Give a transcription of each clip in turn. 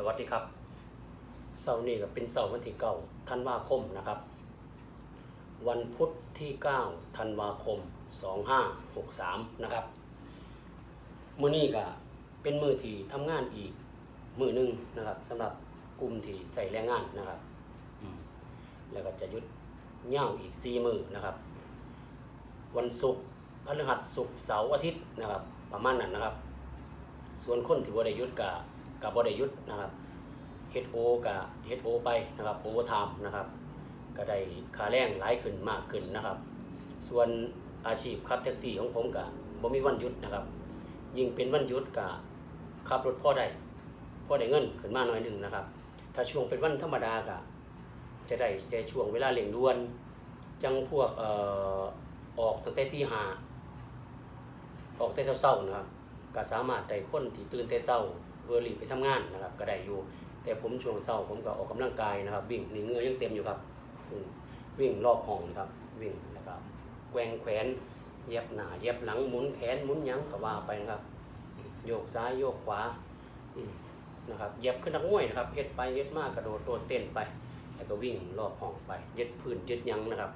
สวัสดีครับเสาร์นี้ก็เป็นเสาร์วันที่เก้าธันวาคมนะครับ วันพุธที่9ธันวาคม 2563 นะครับ มื้อนี้ก็เป็นมือที่ทำงานอีกมือหนึงนะครับสำหรับกลุ่มที่ใส่แรงงานนะครับแล้วก็จะยุดเหย้าอีก4มือนะครับ วันศุกร์พฤหัสศุกร์เสาร์อาทิตย์นะครับ ประมาณนั้นนะครับ ส่วนคนที่บ่ได้หยุดกับ กับบ่ได้หยุดนะครับเฮดโอกับเฮดโอไปนะครับโอเวอร์ไทม์นะครับก็ได้ค่าแรงหลายขึ้นมากขึ้นนะครับ ส่วนอาชีพขับแท็กซี่ของผมก็บ่มีวันหยุดนะครับ ยิ่งเป็นวันหยุดก็ขับรถพ่อได้พ่อได้เงินขึ้นมาหน่อยหนึ่งนะครับ ถ้าช่วงเป็นวันธรรมดาก็จะได้ในช่วงเวลาเร่งด่วน จังพวกเอ่อออกตั้งแต่ตีห้าออกแต่เช้าๆนะครับก็สามารถได้คนที่ตื่นแต่เช้า เพื่อรีไปทำงานนะครับก็ได้อยู่ แต่ผมช่วงเช้าผมก็ออกกำลังกายนะครับ วิ่งนี่เงือยังเต็มอยู่ครับวิ่งรอบห้องนะครับวิ่งนะครับแกว่งแขวนเย็บหน้าเย็บหลังหมุนแขนหมุนยังก็ว่าไปนะครับ โยกซ้ายโยกขวานะครับเย็บขึ้นนักมวยนะครับเฮ็ดไปเฮ็ดมากกระโดดโดดเต้นไปแล้วก็วิ่งรอบห้องไปยึดพื้นยึดยังนะครับ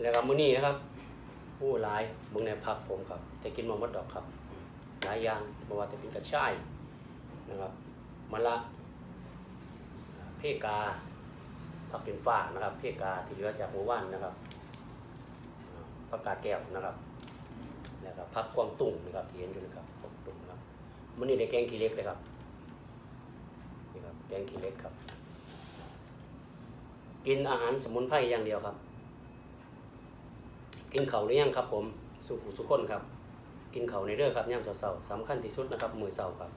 แล้วก็มือนี้นะครับผู้หลายเบิ่งในพักผมครับแต่กินมาหมดดอกครับ หลายอย่างบ่ว่าจะเป็นกระชายนะครับมะละเพกาผักเป็นฟ้านะครับ เพกาที่เหลือจากหมู่บ้านนะครับผักกาดแก้วนะครับแล้วก็ผักกวางตุ้งนะครับที่เห็นอยู่นะครับกวางตุ้งนะครับมื้อนี้ได้แกงขี้เล็กเลยครับนี่ครับแกงขี้เล็กครับ กินอาหารสมุนไพรอย่างเดียวครับ กินเข่าหรือยังครับผมสุขุสุขคนครับ กินเขาในเรื่องครับย่ามเสาๆสำคัญที่สุดนะครับมือเสาครับ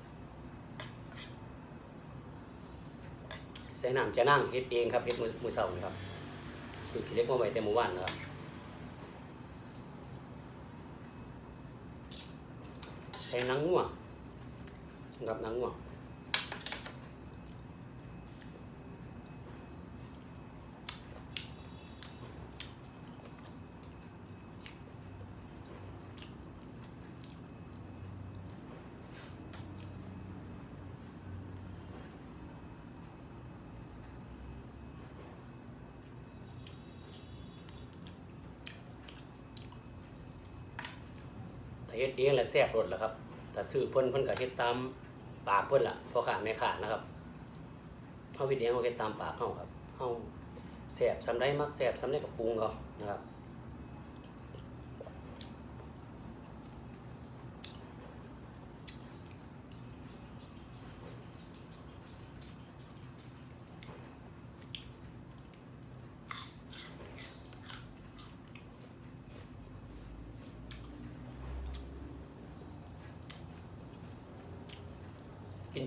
ใส่น้ำจะนั่งเฮ็ดเองครับเฮ็ดมือมือเสาร์ครับซื้อขี้เล็กมาไว้แต่หมู่บ้านนะครับใส่นังงัวนะครับนังงัวง เฮ็ดเองแล้วแซ่บรสแหละครับ ถ้าซื้อเพิ่นเพิ่นก็เฮ็ดตามปากเพิ่นล่ะพ่อค้าแม่ค้านะครับเฮาเฮ็ดเองเฮาเฮ็ดตามปากเฮาครับเฮาแซ่บสำใดมักแซ่บสำใดก็ปรุงเอานะครับ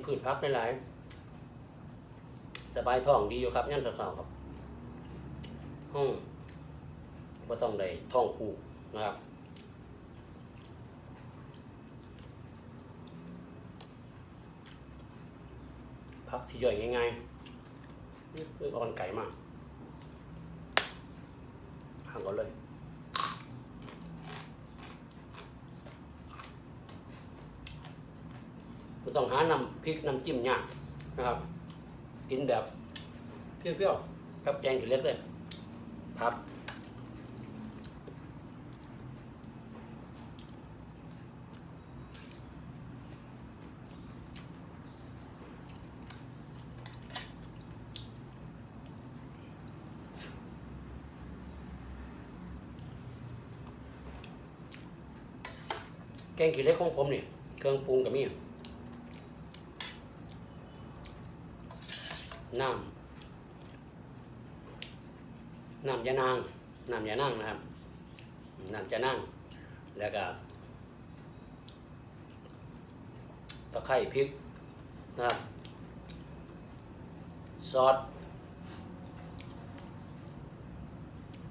พืชพักหลายสบายท้องดีอยู่ครับย่ำเสาๆครับห้องก็ต้องได้ท้องผูกนะครับพักที่ย่อยง่ายๆนี่คืออ่อนไก่มากหั่นก่อนเลย ไม่ต้องหาน้ำพริกน้ำจิ้มยากนะครับ กินแบบเปรี้ยวๆกับแกงขี้เล็กเลยครับแกงขี้เล็กของผมเนี่ยเครื่องปรุงกับมี น้ำน้ำยานางน้ำยานางนะครับน้ำจะนั่ง แล้วก็ตะไคร้พริกนะครับซอส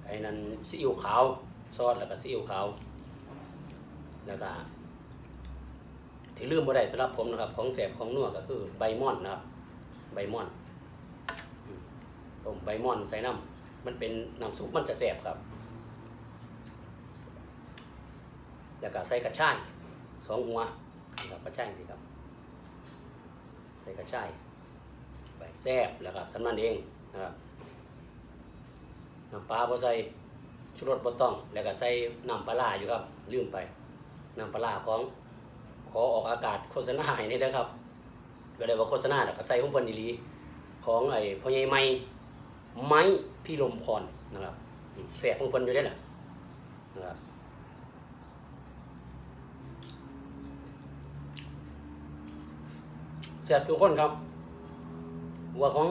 ไอ้นั้นซีอิ๊วขาวซอสแล้วก็ซีอิ๊วขาว แล้วก็ที่ลืมบ่ได้สำหรับผมนะครับ ของแสบของนัวก็คือใบม่อนนะครับ ใบม่อน ต้มใบม่อนใส่น้ำมันเป็นน้ำซุปมันจะแสบครับ แล้วก็ใส่กระชายสองหัวนะครับกระชายสิครับ ใส่กระชายไปแซบแล้วครับสำนันเองนะครับน้ำปลาพอใส่ชูรสบ่ต้อง แล้วก็ใส่น้ำปลาร้าอยู่ครับ ลืมไปน้ำปลาร้าของขอออกอากาศโฆษณาให้นี่นะครับก็ได้ว่าโฆษณาแล้วก็ใส่ของเพิ่นอีหลีของไอ้พ่อใหญ่ไม้ ไม้พี่ลมพรนะครับแซ่บของเพิ่นอยู่ได้แหละนะครับแซ่บทุกคนครับหัวของ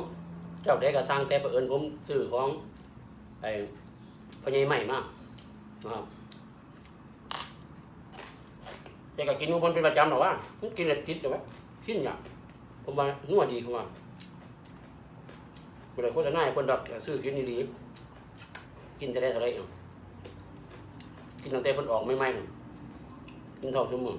เจ้าได้ก็สร้างแต่ประเอิญผมซื้อของไอ้พญายใหม่มากนะครับแต่ก็กินของมันเป็นประจำหรอว่ามันกินแล้วติดหรอวะกินอย่างผมว่านัวดีผมว่า เวลาโฆษณาให้เพิ่นดอกซื้อกินดีๆกินจะได้เท่าไรเนาะกินตั้งแต่เพิ่นออกไม่ไหมๆกินเท่าชั่วโมง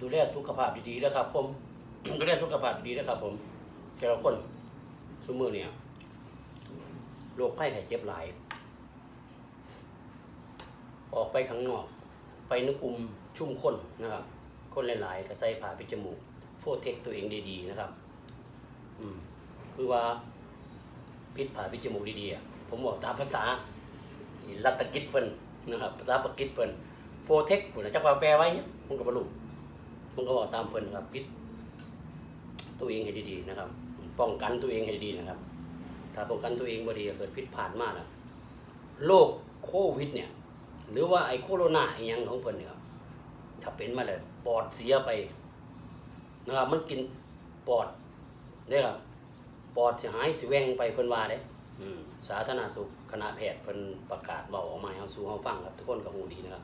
ดูแลสุขภาพดีๆนะครับ ผม ดูแลสุขภาพดีๆนะครับ ผมแต่ละคนสมือเนี่ยโรคไข้ไข้เจ็บหลาย ออกไปข้างนอก ไปนึกอุ่มชุ่มข้นนะครับคนหลายๆก็ใส่ผ้าปิดจมูก โฟเทคตัวเองดีๆนะครับ อืมคือว่าปิดผ้าปิดจมูกดีๆผมบอกตามภาษารัตกิจเพิ่นนะครับภาษาปกิจเพิ่นโฟเทคผมจะแปลไว้ผมก็บรรลุ ผมก็บอกตามเพิ่นครับพิษตัวเองให้ดีๆนะครับ ป้องกันตัวเองให้ดีนะครับ ถ้าป้องกันตัวเองบ่ดีเกิดพิษผ่านมากนะโรคโควิดเนี่ย หรือว่าไอ้โคโรนาไอ้หยังของเพิ่นเนี่ยครับถ้าเป็นมาแล้วปอดเสียไปนะครับ มันกินปอดเด้ครับปอดสิหายสิแวงไปเพิ่นว่าเด้สาธารณสุขคณะแพทย์เพิ่นประกาศเว้าออกมาเฮาสู่เฮาฟังครับ ทุกคนก็ฮู้ดีนะครับ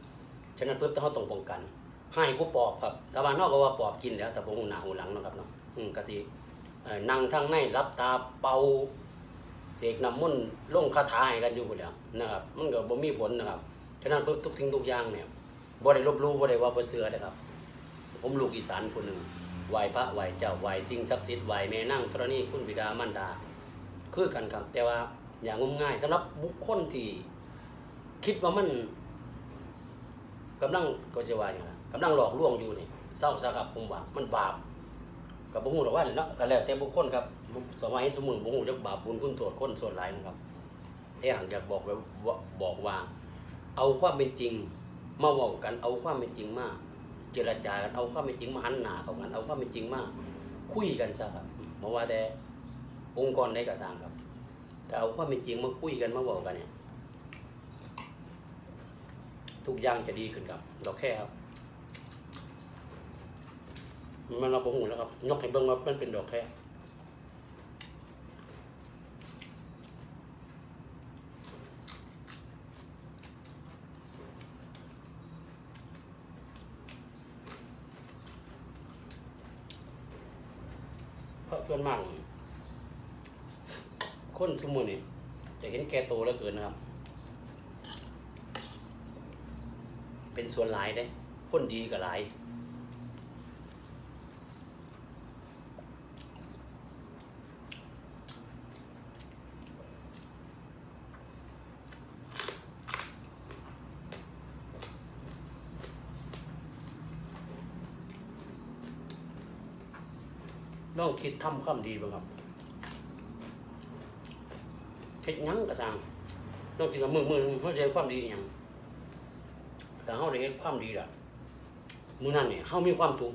ฉะนั้นปุ๊บต้องต้องป้องกัน ให้ผู้ปอบครับตะวันนอกก็ว่าปอบกินแล้วแต่บ่ฮู้หน้าฮู้หลังเนาะครับเนาะอืมก็สิเอ่อนั่งทางในรับตาเป่าเสกน้ำมนต์ลงคาถาให้กันอยู่พุ่นแล้วนะครับ มันก็บ่มีผลนะครับฉะนั้นปุ๊บทุกทิ้งทุกอย่างเนี่ยบ่ได้ลบลู่บ่ได้ว่าบ่เชื่อนะครับ ผมลูกอีสานคนหนึ่งไหวพระไหวเจ้าไหวสิ่งศักดิ์สิทธิ์ไหวแม่นางธรณีคุณบิดามารดา คือกันครับ แต่ว่าอย่างงมง่ายสำหรับบุคคลที่คิดว่ามันกำลังก็จะว่าอย่างไร กำลังหลอกลวงอยู่นี่เศร้าซะครับผมว่ามันบาปกับบุ้งหรอกว่าเนาะก็แล้วแต่บุคคลครับสมัยสมุนบุ้งจะบาปบุญคุณโทษคนส่วนหลายนะครับแต่หากอยากบอกไว้ว่าบอกว่า เอาความเป็นจริงมาเว้ากันเอาความเป็นจริงมาเจรจากันเอาความเป็นจริงมาหันหน้าเข้ากันเอาความเป็นจริงมาคุยกันซะครับเพราะว่าแต่องค์กรใดก็สางครับ แต่เอาความเป็นจริงมาคุยกันมาว้ากันเนี่ย ทุกอย่างจะดีขึ้นครับดอกแค่ครับ มันเราประหูแล้วครับ นกให้เบิ่งว่ามันเป็นดอกแค่เพราะส่วนมากคนทุกมือนี่จะเห็นแก่โตแล้วเกินนะครับ เป็นส่วนหลายได้คนดีกับหลาย คิดทำความดีบ้างครับเช็ดยั้งกระซังลองคิดว่ามือมือนึงเขาใจความดีอย่างแต่เฮาได้เห็นความดีละมือนั้นเนี่ยเฮามีความทุก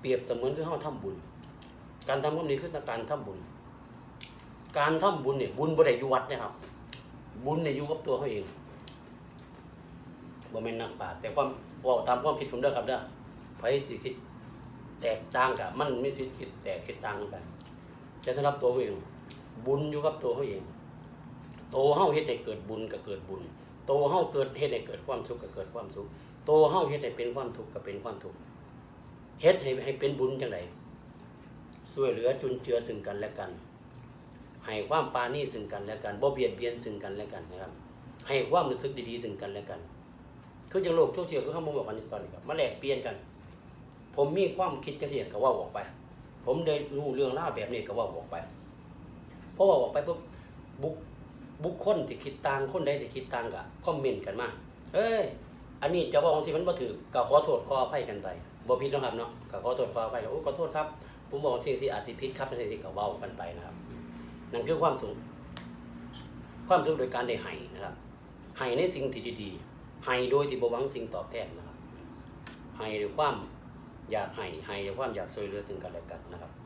เปรียบเสมือนคือเฮาทำบุญ การทำความดีคือการทำบุญ การทำบุญเนี่ยบุญบ่ได้อยู่วัดนะครับ บุญเนี่ยอยู่กับตัวเขาเองบ่แม่นนักปราชญ์แต่ความว้าตามความคิดผมเด้อครับเด้อไผสิคิด แตกต่างกับมันมีสิทธิ์คิดแตกคิดต่างกันไปแต่สำหรับตัวเอง บุญอยู่กับตัวเขาเองโตเฮาเฮ็ดให้เกิดบุญก็เกิดบุญ โตเฮาเกิดเฮ็ดให้เกิดความสุขก็เกิดความสุขโตเฮาเฮ็ดให้เป็นความทุกข์ก็เป็นความทุกข์เฮ็ดให้ให้เป็นบุญจังไดช่วยเหลือจุนเจือซึ่งกันและกันให้ความปานี่ซึ่งกันและกันบ่เบียดเบียนซึ่งกันและกันนะครับให้ความรู้สึกดีๆซึ่งกันและกัน คือจังโลกโซเชียลคือเขาบอกกันอยู่ก่อนนี่ครับมาแลกเปลี่ยนกัน ผมมีความคิดจังซี่ก็ว่าออกไป ผมได้รู้เรื่องราวแบบนี้ก็ว่าออกไปเพราะว่าออกไปปุ๊บบุคบุคคลที่คิดต่างคนใดที่คิดต่างก็คอมเมนต์กันมาเอ้ยอันนี้เจะบอกสิมันบ่ถือก็ขอโทษขออภัยกันไปบ่ผิดนะครับเนาะก็ขอโทษขออภัยโอ้ขอโทษครับผมบอกสิ่งที่อาจสิผิดครับในสิ่งที่เขาเว้ากันไปนะครับนั่นคือความสุขความสุขโดยการได้ให้นะครับให้ในสิ่งที่ดีๆให้โดยที่บ่หวังสิ่งตอบแทนนะครับให้ด้วยความ อยากให้ให้ความอยากช่วยเหลือซึ่งกันและกันนะครับ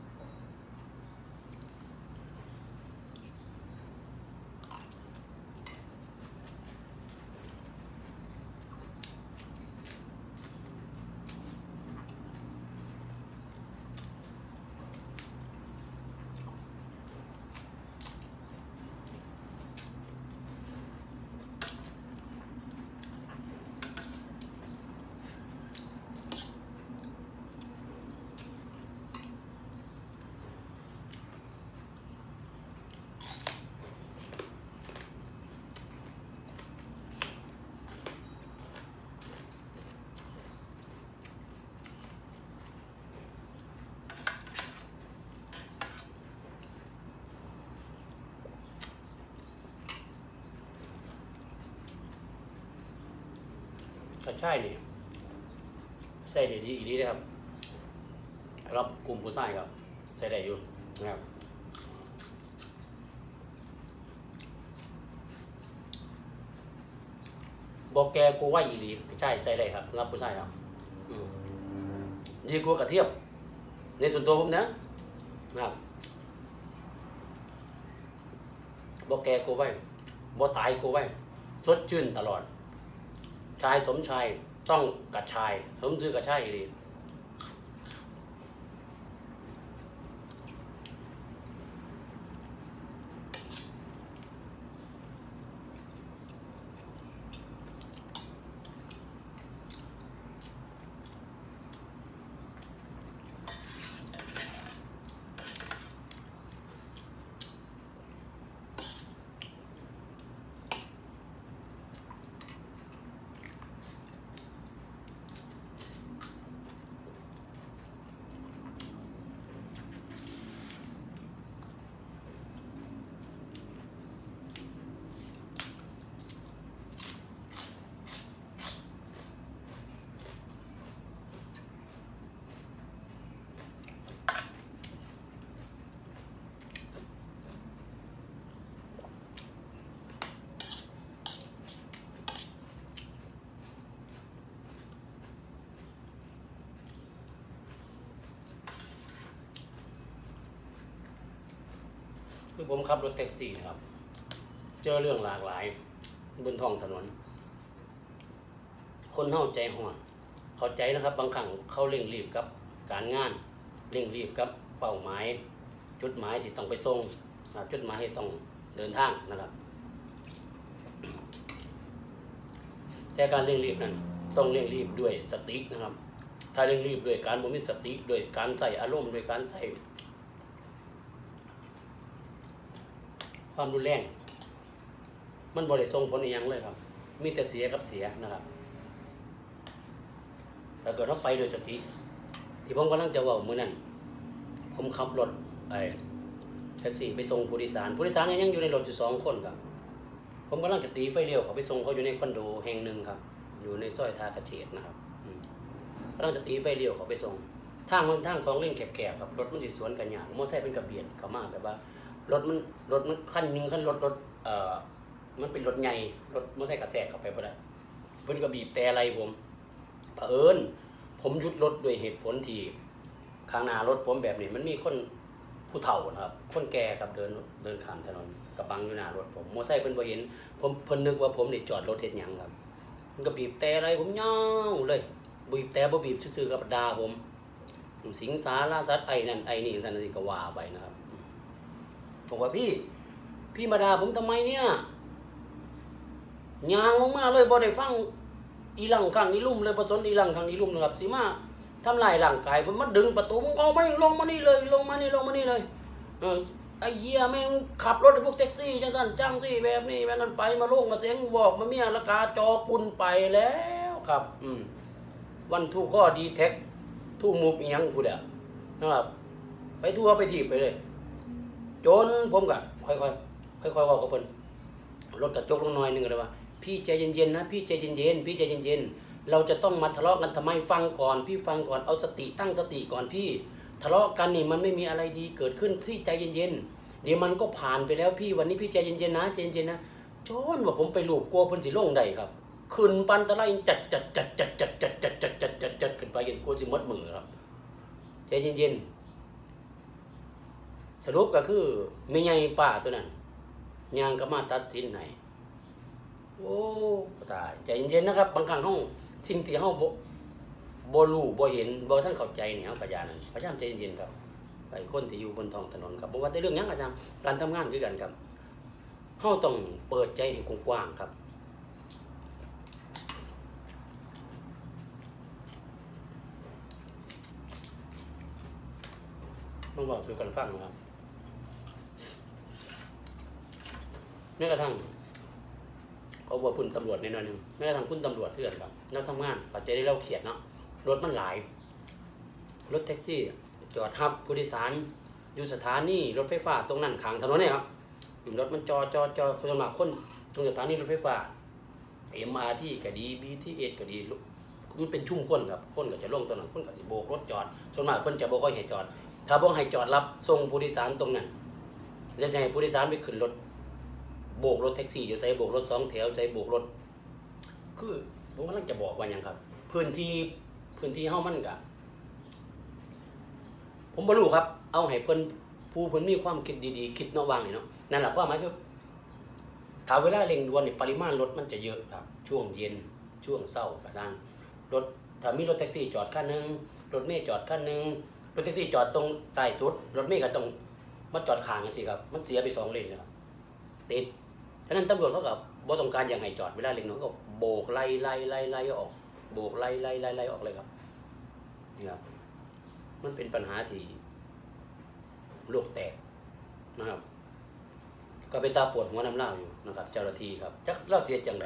กระชายนี่ใส่ได้ดีอีกดีนะครับรับกลุ่มผู้ชายครับใส่ได้อยู่นะครับบอกแกกูว่าอีหลีกระชายใส่ได้ครับ รับผู้ชายครับดีกว่ากระเทียมในส่วนตัวผมนะนะครับบอกแกกูไว้บอกตายกูไว้สดชื่นตลอด ชายสมชายต้องกัดชาย สมชื่อกัดชายอีหลี คือผมขับรถแท็กซี่นะครับ เจอเรื่องหลากหลาย บนท้องถนน คนเฮาใจห่อน เข้าใจนะครับ บางครั้งเขาเร่งรีบกับการงานเร่งรีบกับเป้าหมายจุดหมายที่ต้องไปส่งจุดหมายที่ต้องเดินทางนะครับ แต่การเร่งรีบนั้นต้องเร่งรีบด้วยสตินะครับ ถ้าเร่งรีบด้วยการบ่มีสติด้วยการใส่อารมณ์ด้วยการใส่ ความรุนแรง มันบริส่งผลอีหยังเลยครับ มีแต่เสียกับเสียนะครับถ้าเกิดเราไปโดยสติ ที่ผมกำลังจะว่าเมื่อนั้น ผมขับรถไอ้แท็กซี่ไปส่งผู้โดยสารผู้โดยสารยังอยู่ในรถอยู่สองคนครับ ผมกำลังจะตีไฟเลี้ยวเขาไปส่งเขาอยู่ในคอนโดแห่งหนึ่งครับ อยู่ในซอยทากระเฉดนะครับกำลังจะตีไฟเลี้ยวเขาไปส่งทางมันทางสองเลนแคบๆครับรถมันสิสวนกันอย่างมอเตอร์ไซค์เป็นกระเบียดเขามากแบบว่า รถมันรถมันขั้นหนึงขั้นรถรถเอ่อมันเป็นรถใหญ่รถมอเตอร์ไซค์กระแทกเข้าไปบ่ได้เพิ่นก็บีบแต่อะไรผมเผอิญผมหยุดรถด้วยเหตุผลที่ข้างหน้ารถผมแบบนี้ มันมีคนผู้เฒ่านะครับ คนแก่ครับเดินเดินข้ามถนนกระบังอยู่หน้ารถผมมอเตอร์ไซค์เพิ่นบ่เห็น ผมเพิ่นนึกว่าผมนี่จอดรถเฮ็ดหยังครับ มันก็บีบแต่อะไรผมยาวเลยบีบแต่บ่บีบซื่อๆกับดาผม สิงสาราสัตว์ไอ้นั่นไอ้นี่สันนิก็ว่าไปนะครับ บอกว่าพี่ พี่มาด่าผมทำไมเนี่ยยางลงมาเลยบ่ได้ฟังอีหลังข้างอีลุ่มเลยประสนอีหลังข้างอีลุ่มนะครับสิมาทำลายร่างกายผมมาดึงประตูมึงเอามานี่ลงมานี่เลย ลงมานี่ลงมานี่เลยเออไอ้เหี้ยแม่งขับรถไอ้พวกแท็กซี่จังสันจังที่แบบนี้แบบนั้นไปมาลงมาเสียงบอกมาเมียราคาจอปุนไปแล้วครับ อืมวันทูข้อดีแท็กทูมูฟอีหยังพูดอะนะครับ ไปทั่วไปทีบไปเลย จนผมก็ค่อยๆค่อยๆเว่ากับเพิ่นรถกระจกลงหน่อยหนึงก็เลยว่า พี่ใจเย็นๆนะพี่ใจเย็นๆพี่ใจเย็นๆเราจะต้องมาทะเลาะกันทำไมฟังก่อน พี่ฟังก่อนเอาสติตั้งสติก่อนพี่ ทะเลาะกันนี่มันไม่มีอะไรดีเกิดขึ้นพี่ใจเย็นๆเดี๋ยวมันก็ผ่านไปแล้วพี่วันนี้พี่ใจเย็นๆนะใจเย็นๆนะจนว่าผมไปลูบกลัวเพิ่นสิลงได้ครับขึ้นปันตะไลจัดจัดจัดจัดจัดจัดจัดจัดจัดจัดจัดขึ้นไปเย็นกลัวสิมดมือครับใจเย็นๆ สรุปก็คือไม่ใหญ่ป้าตัวนั้นยางก็มาตัดสินให้โอ้ตายใจเย็นๆนะครับ บางครั้งเฮาสิ่งที่เฮาบ่บ่รู้บ่เห็นบ่ท่านเข้าใจเนี่ยเฮาก็อย่านั้นพยายามใจเย็นๆครับไอ้คนที่อยู่บนท้องถนนครับบ่ว่าแต่เรื่องยังก็ตามการทำงานคือกันครับเฮาต้องเปิดใจให้กว้างๆครับมันบอกสู่กันฟังนะครับ แม้กระทั่งเขาบอกพุ่นตำรวจในหน่อยหนึ่งแม้กระทั่งพุ่นตำรวจเพื่อนครับนักทำงานปัจจัยได้เราเขียดเนาะรถมันหลาย รถแท็กซี่ จอดทับผู้โดยสารอยู่สถานีรถไฟฟ้าตรงนั้นขางถนนเนี่ยครับรถมันจอจอจอคนมัคนตรงสถานีรถไฟฟ้า MRT ก็ดี BTS ก็ดีมันเป็นชุ่มคนครับคนก็จะลงตรงนั้นคนก็สิโบกรถจอดส่วนมากคนจะโบกให้จอด ถ้าบ่ให้จอดรับส่งผู้โดยสารตรงนั้นแล้วจะให้ผู้โดยสารไปขึ้นรถ โบกรถแท็กซี่จะใส่โบกรถสองแถวใส่โบกรถ คือผมกำลังจะบอกว่าอย่างครับ พื้นที่พื้นที่เฮ้ามันกะผมบ่รู้ครับ เอาให้เพิ่นผู้เพิ่นมีความคิดดีๆ คิดนอกวางนี่เนาะนั่นแหละความหมายคือถ้าเวลาเร่งด่วนนี่ปริมาณรถมันจะเยอะครับ ช่วงเย็นช่วงเช้าประซานรถถ้ามีรถแท็กซี่จอดคันหนึ่งรถเมล์จอดคันหนึ่งรถแท็กซี่จอดตรงสายสุด รถเมล์ก็ต้องมาจอดขางกันสิครับ มันเสียไปสองเลนเลยครับติด ฉะนั้นตำรวจเขากับบ่ต้องการอย่างไรจอดเวลาเร่งเขาก็โบกไล่ไล่ไล่ไล่ออก โบกไล่ไล่ไล่ไล่ออกเลยครับนี่ครับ มันเป็นปัญหาที่โลกแตกนะครับ ก็เป็นตาปวดหัวน้ำเล่าอยู่นะครับ เจ้าหน้าที่ครับจักเล่าเสียจังไร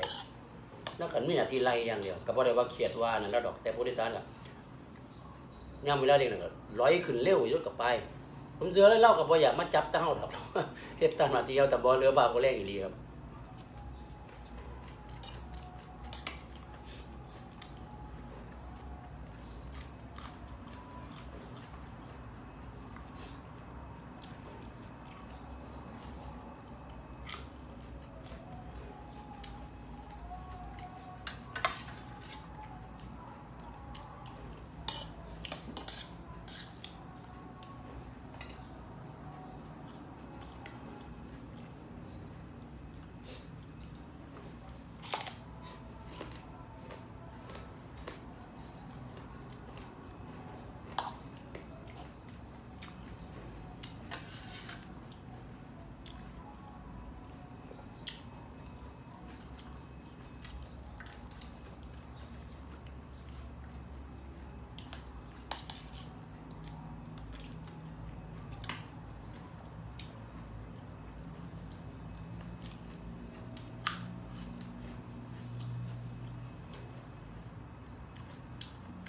แล้วกันมีหน้าที่ไล่อย่างเดียวก็บ่ได้ว่าเครียดว่านั่นแล้วดอกแต่ผู้โดยสารก็ย่ำเวลาเร่งนั่นก็ร้อยขึ้นเร็วอยศกับไป ผมเสือเลยเล่ากับบ่อยากมาจับเต้าดอกเฮ็ดตามหน้าที่เอาแต่บ่เรือบาก็แรงอยู่ดีครับ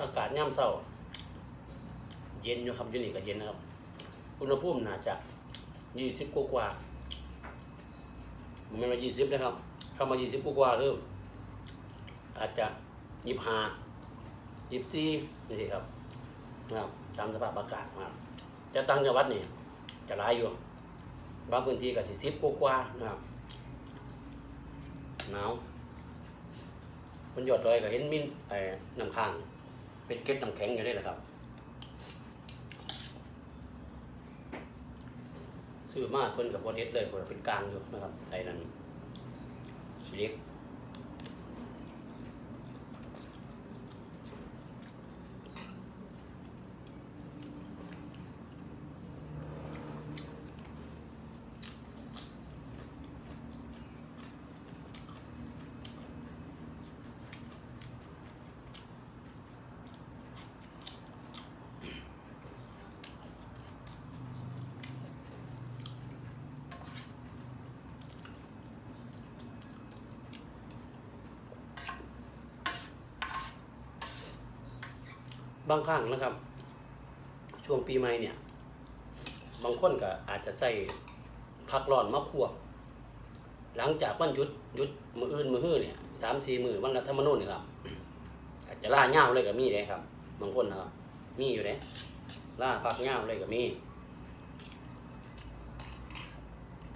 อากาศย่ำเศร้า เย็นอยู่ครับอยู่นี่ก็เย็นนะครับ อุณหภูมิน่าจะยี่สิบกว่ามันไม่มายี่สิบนะครับเข้ามายี่สิบกว่าๆเริ่มอาจจะยี่ห้ายี่สี่นี่สิครับนะครับตามสภาพอากาศนะครับจะตั้งจังหวัดนี่จะร้ายอยู่บางพื้นที่ก็สิสิบกว่านะครับหนาวมันหยอดดอยก็เห็นมินไอ้น้ำค้าง เป็นเกล็ดน้ำแข็งอยู่นี่แหละครับ ซื้อมาเพิ่นกับบอเด็ดเลยเพิ่นเป็นกลางอยู่นะครับไอ้นั้นสิเล็ก บางครั้งนะครับ ช่วงปีใหม่เนี่ย บางคนก็อาจจะใส่ผักร้อนมาควบหลังจากวันหยุดหยุดมืออื่นมือฮื้อเนี่ยสามสี่มือวันรัฐธรรมนูญนี่ครับอาจจะล่าเง่าเลยก็มีเลยครับ บางคนนะครับมีอยู่เลยล่าฟักเง่าเลยก็มี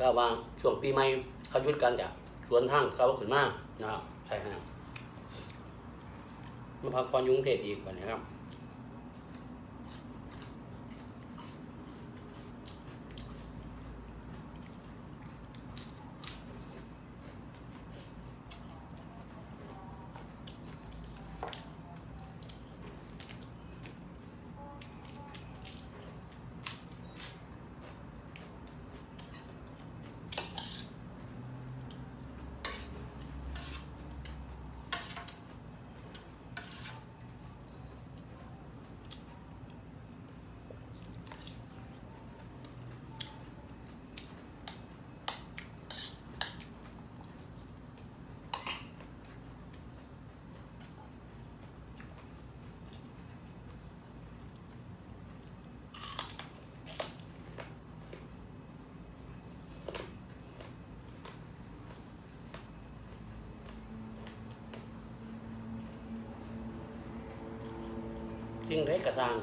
ก็ว่าช่วงปีใหม่เขาหยุดกันจากสวนทางเขาขึ้นมานะครับใช่ครับมาพักผ่อนยุงเทพอีกวันนี้ครับ สิ่งใดกระซัง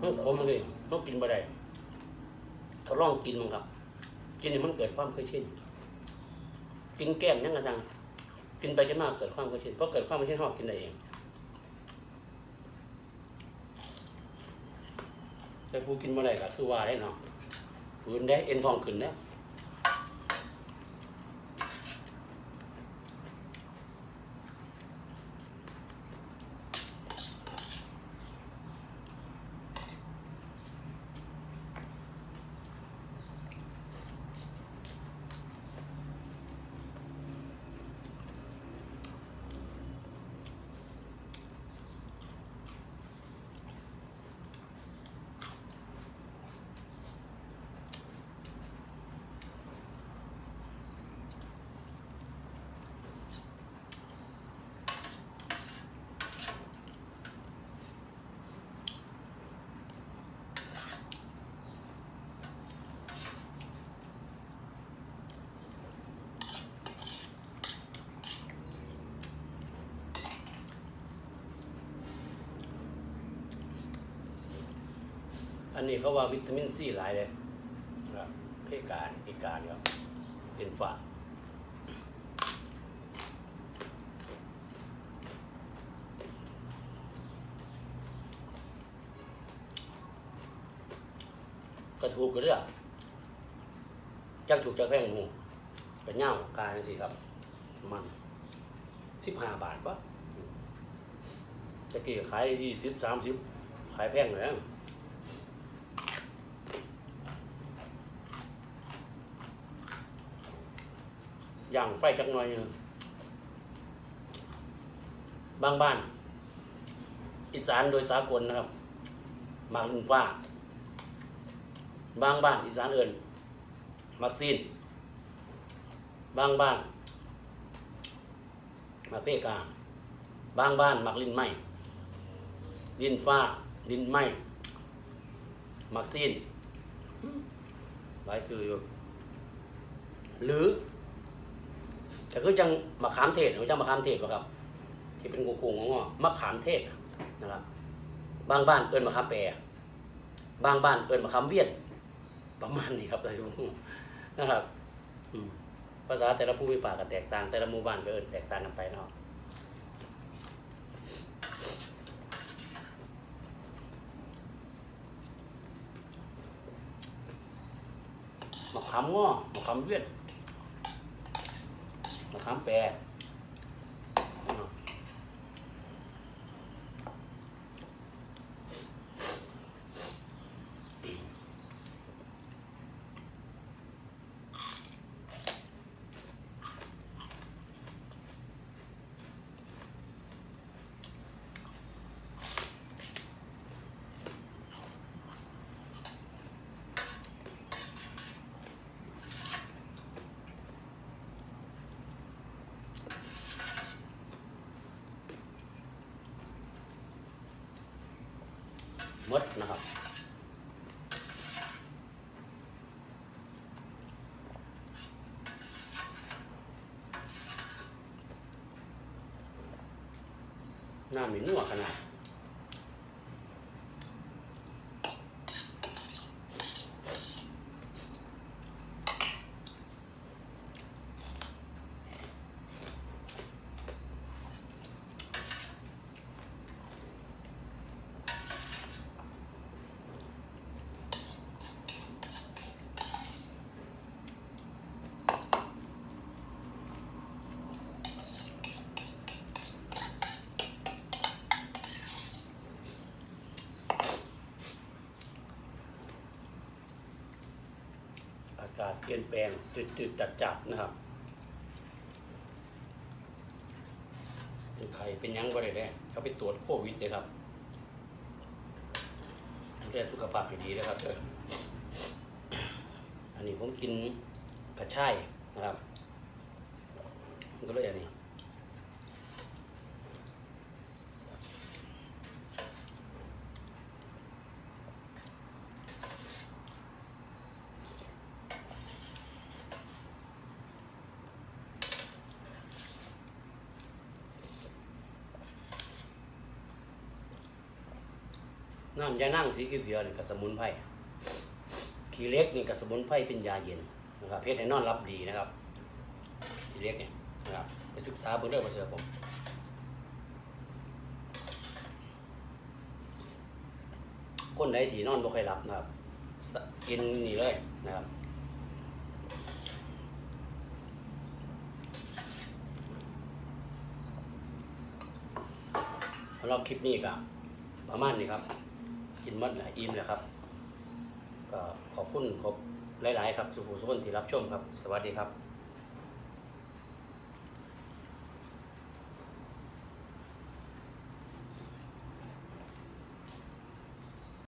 มันขมเลยมันกินบ่ได้ทดลองกินมันครับกินนี่มันเกิดความเคยชินกินแก้มยังกระซังกินไปจะมากเกิดความเคยชินเพราะเกิดความเคยชินหอกกินได้เองแต่ผู้กินบ่ได้ก็คือว่าได้เนาะฝืนได้เอ็นทองขึ้นได้ อันนี้เขาว่าวิตามินซีหลายเลยครับเพการพิการครับเป็นฝาก็ถูกกันเรื่องจักถูกจักแพงหูเป็นเงากายสิครับ มันสิบห้าบาทปะตะกี้ขายยี่สิบสามสิบขายแพงเลย นะย่างไฟจักหน่อยบางบ้าน อีสานโดยสากลนะครับหมากลุงฟ้า บางบ้านอีสานเอิญมักซีน บางบ้านหมากเพกาบางบ้านหมากลินไหมดินฟ้าดินไหมหมักซีนหลายซื้ออยู่หรือ ก็คือจังมะขามเทศหรือจังมะขามเทศวะครับ ที่เป็นกูงงอมะขามเทศนะครับ บางบ้านเอิ้นมะขามแปรบางบ้านเอิ้นมะขามเวียน ประมาณนี้ครับเลยนะครับภาษาแต่ละผู้มีปากก็แตกต่าง แต่ละหมู่บ้านก็เอิ้นแตกต่างกันไปเนาะมะขามง้อมะขามเวียน มะขามแปร มดนะครับน้ำมีนัวขนาด ลี่ยนแปลงจืดๆจัดๆนะครับเป็นไข่เป็นยังก็ได้เลยเขาไปตรวจโควิดเลยครับดูแลสุขภาพให้ดีนะครับเอออันนี้ผมกินกระชายนะครับมันก็เลยอันนี้ น้ำยานั่งสีเขียวนี่กับสมุนไพรขี้เล็กนี่กับสมุนไพรเป็นยาเย็นนะครับเพชรให้นอนรับดีนะครับขี้เล็กเนี่ยนะครับไปศึกษาเบื้องเรื่องมาเสือผมคนใดที่นอนบ่ค่อยหลับนะครับ กินนี่เลยนะครับสำหรับคลิปนี้ก็ประมาณนี้ครับ กินมดแหละอิ่มแล้วครับ ก็ขอบคุณขอบหลาย ๆ ครับสุภูสุคนที่รับชมครับ สวัสดีครับ